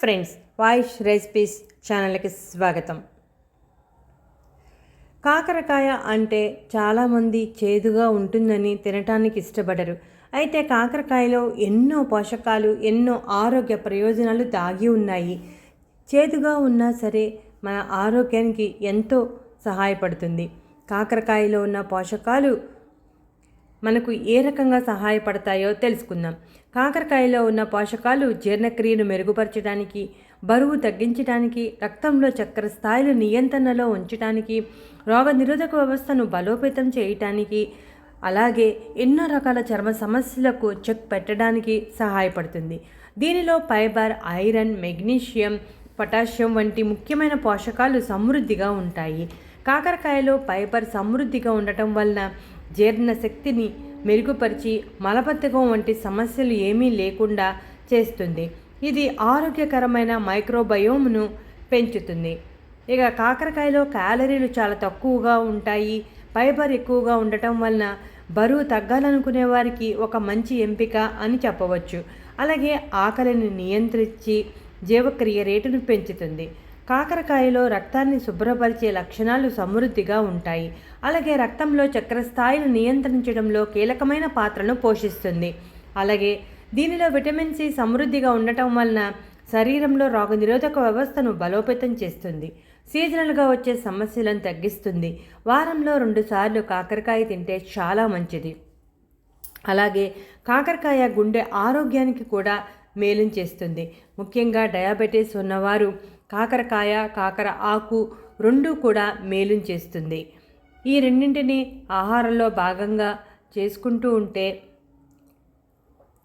Friends voice recipes ఛానల్కి స్వాగతం. కాకరకాయ అంటే చాలామంది చేదుగా ఉంటుందని తినటానికి ఇష్టపడరు. అయితే కాకరకాయలో ఎన్నో పోషకాలు ఎన్నో ఆరోగ్య ప్రయోజనాలు దాగి ఉన్నాయి. చేదుగా ఉన్నా సరే మన ఆరోగ్యానికి ఎంతో సహాయపడుతుంది. కాకరకాయలో ఉన్న పోషకాలు మనకు ఏ రకంగా సహాయపడతాయో తెలుసుకుందాం. కాకరకాయలో ఉన్న పోషకాలు జీర్ణక్రియను మెరుగుపరచడానికి బరువు తగ్గించడానికి రక్తంలో చక్కెర స్థాయిలు నియంత్రణలో ఉంచడానికి రోగనిరోధక వ్యవస్థను బలోపేతం చేయటానికి అలాగే ఎన్నో రకాల చర్మ సమస్యలకు చెక్ పెట్టడానికి సహాయపడుతుంది. దీనిలో ఫైబర్ ఐరన్ మెగ్నీషియం పొటాషియం వంటి ముఖ్యమైన పోషకాలు సమృద్ధిగా ఉంటాయి. కాకరకాయలో ఫైబర్ సమృద్ధిగా ఉండటం వలన జీర్ణశక్తిని మెరుగుపరిచి మలబద్ధకం వంటి సమస్యలు ఏమీ లేకుండా చేస్తుంది. ఇది ఆరోగ్యకరమైన మైక్రోబయోమ్ను పెంచుతుంది. ఇక కాకరకాయలో క్యాలరీలు చాలా తక్కువగా ఉంటాయి. ఫైబర్ ఎక్కువగా ఉండటం వలన బరువు తగ్గాలనుకునే వారికి ఒక మంచి ఎంపిక అని చెప్పవచ్చు. అలాగే ఆకలిని నియంత్రించి జీవక్రియ రేటును పెంచుతుంది. కాకరకాయలో రక్తాన్ని శుభ్రపరిచే లక్షణాలు సమృద్ధిగా ఉంటాయి. అలాగే రక్తంలో చక్కెర స్థాయిని నియంత్రించడంలో కీలకమైన పాత్రను పోషిస్తుంది. అలాగే దీనిలో విటమిన్ సి సమృద్ధిగా ఉండటం వలన శరీరంలో రోగనిరోధక వ్యవస్థను బలోపేతం చేస్తుంది. సీజనల్గా వచ్చే సమస్యలను తగ్గిస్తుంది. వారంలో రెండుసార్లు కాకరకాయ తింటే చాలా మంచిది. అలాగే కాకరకాయ గుండె ఆరోగ్యానికి కూడా మేలు చేస్తుంది. ముఖ్యంగా డయాబెటీస్ ఉన్నవారు కాకరకాయ కాకర ఆకు రెండు కూడా మేలుం చేస్తుంది. ఈ రెండింటిని ఆహారంలో భాగంగా చేసుకుంటూ ఉంటే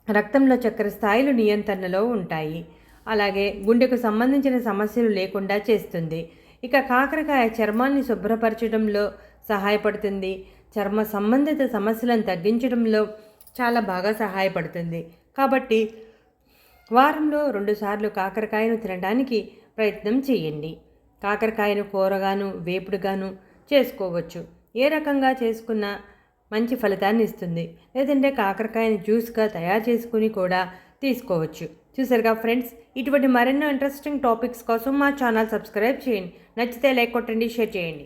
రక్తంలో చక్కెర స్థాయిలు నియంత్రణలో ఉంటాయి. అలాగే గుండెకు సంబంధించిన సమస్యలు లేకుండా చేస్తుంది. ఇక కాకరకాయ చర్మాన్ని శుభ్రపరచడంలో సహాయపడుతుంది. చర్మ సంబంధిత సమస్యలను తగ్గించడంలో చాలా బాగా సహాయపడుతుంది. కాబట్టి వారంలో రెండుసార్లు కాకరకాయను తినడానికి ప్రయత్నం చేయండి. కాకరకాయను కూరగాను వేపుడుగాను చేసుకోవచ్చు. ఏ రకంగా చేసుకున్నా మంచి ఫలితాన్ని ఇస్తుంది. లేదంటే కాకరకాయని జ్యూస్గా తయారు చేసుకుని కూడా తీసుకోవచ్చు. చూసారుగా ఫ్రెండ్స్ ఇటువంటి మరెన్నో ఇంట్రెస్టింగ్ టాపిక్స్ కోసం మా ఛానల్ సబ్స్క్రైబ్ చేయండి. నచ్చితే లైక్ కొట్టండి షేర్ చేయండి.